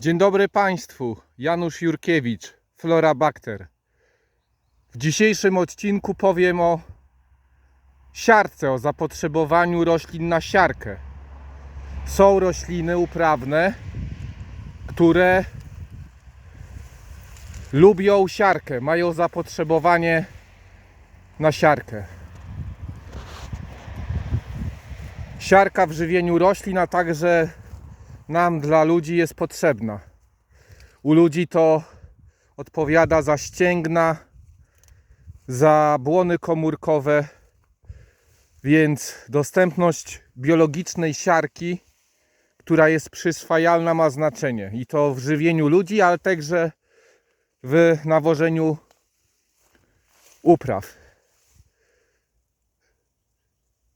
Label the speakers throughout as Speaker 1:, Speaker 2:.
Speaker 1: Dzień dobry Państwu, Janusz Jurkiewicz, Flora Bakter. W dzisiejszym odcinku powiem o siarce, o zapotrzebowaniu roślin na siarkę. Są rośliny uprawne, które lubią siarkę, mają zapotrzebowanie na siarkę. Siarka w żywieniu roślin, a także nam dla ludzi jest potrzebna. U ludzi to odpowiada za ścięgna, za błony komórkowe, więc dostępność biologicznej siarki, która jest przyswajalna, ma znaczenie. I to w żywieniu ludzi, ale także w nawożeniu upraw.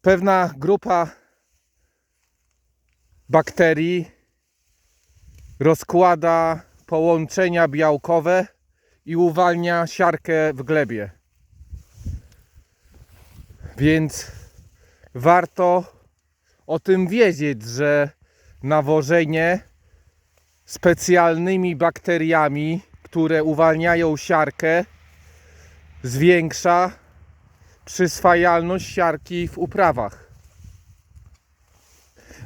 Speaker 1: Pewna grupa bakterii rozkłada połączenia białkowe i uwalnia siarkę w glebie. Więc warto o tym wiedzieć, że nawożenie specjalnymi bakteriami, które uwalniają siarkę, zwiększa przyswajalność siarki w uprawach.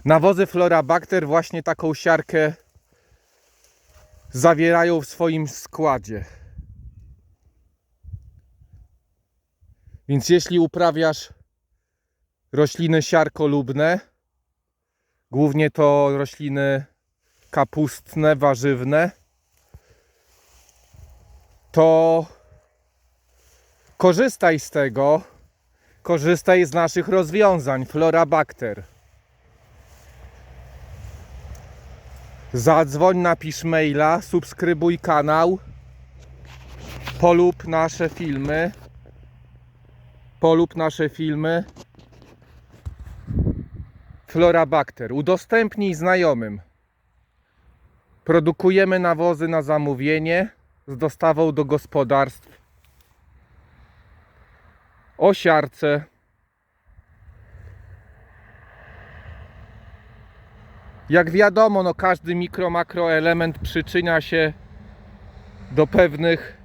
Speaker 1: Nawozy Florabacter właśnie taką siarkę zawierają w swoim składzie. Więc jeśli uprawiasz rośliny siarkolubne, głównie to rośliny kapustne, warzywne, to korzystaj z tego, korzystaj z naszych rozwiązań Florabacter. Zadzwoń, napisz maila, subskrybuj kanał, polub nasze filmy, polub nasze filmy. Florabacter, udostępnij znajomym. Produkujemy nawozy na zamówienie z dostawą do gospodarstw. O Jak wiadomo, no każdy mikro, makroelement przyczynia się do pewnych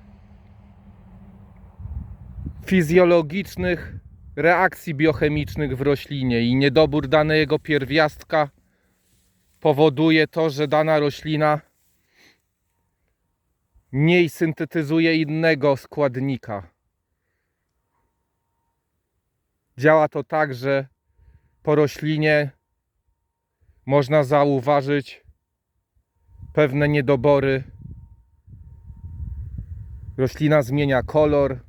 Speaker 1: fizjologicznych reakcji biochemicznych w roślinie i niedobór danego pierwiastka powoduje to, że dana roślina mniej syntetyzuje innego składnika. Działa to tak, że po roślinie można zauważyć pewne niedobory. Roślina zmienia kolor.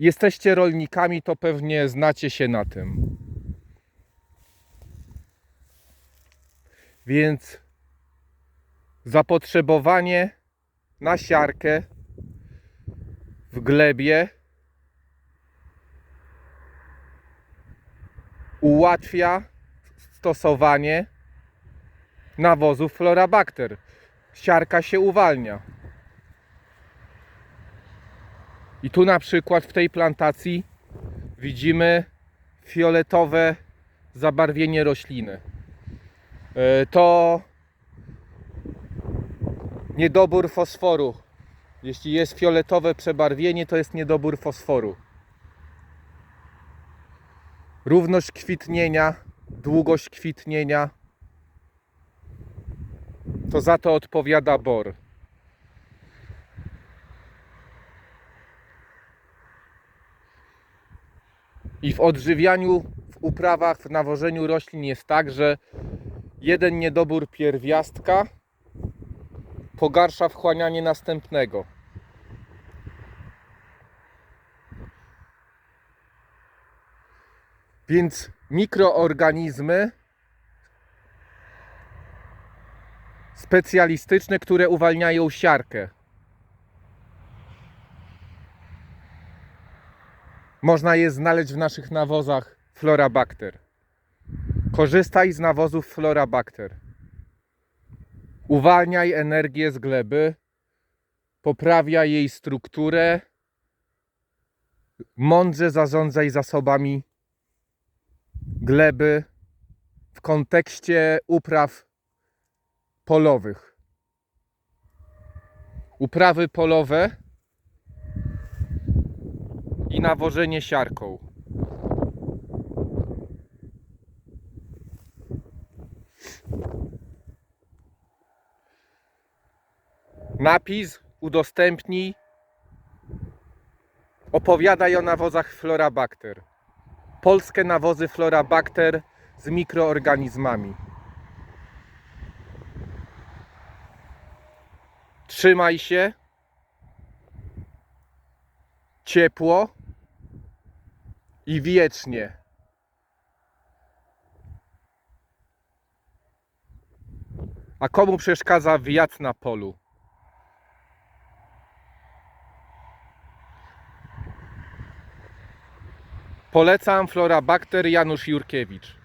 Speaker 1: Jesteście rolnikami, to pewnie znacie się na tym. Więc zapotrzebowanie na siarkę w glebie ułatwia stosowanie nawozów Florabacter. Siarka się uwalnia. I tu na przykład w tej plantacji widzimy fioletowe zabarwienie rośliny. E, To niedobór fosforu. Jeśli jest fioletowe przebarwienie, to jest niedobór fosforu. Równość kwitnienia, długość kwitnienia, to za to odpowiada bor. I w odżywianiu, w uprawach, w nawożeniu roślin jest tak, że jeden niedobór pierwiastka pogarsza wchłanianie następnego. Więc mikroorganizmy specjalistyczne, które uwalniają siarkę. Można je znaleźć w naszych nawozach Florabacter. Korzystaj z nawozów Florabacter. Uwalniaj energię z gleby, poprawia jej strukturę, mądrze zarządzaj zasobami gleby w kontekście upraw polowych. Uprawy polowe i nawożenie siarką. Napis udostępnij. Opowiadaj o nawozach Florabacter. Polskie nawozy Florabacter z mikroorganizmami. Trzymaj się. Ciepło i wiecznie. A komu przeszkadza wiatr na polu? Polecam Florabacter Janusz Jurkiewicz.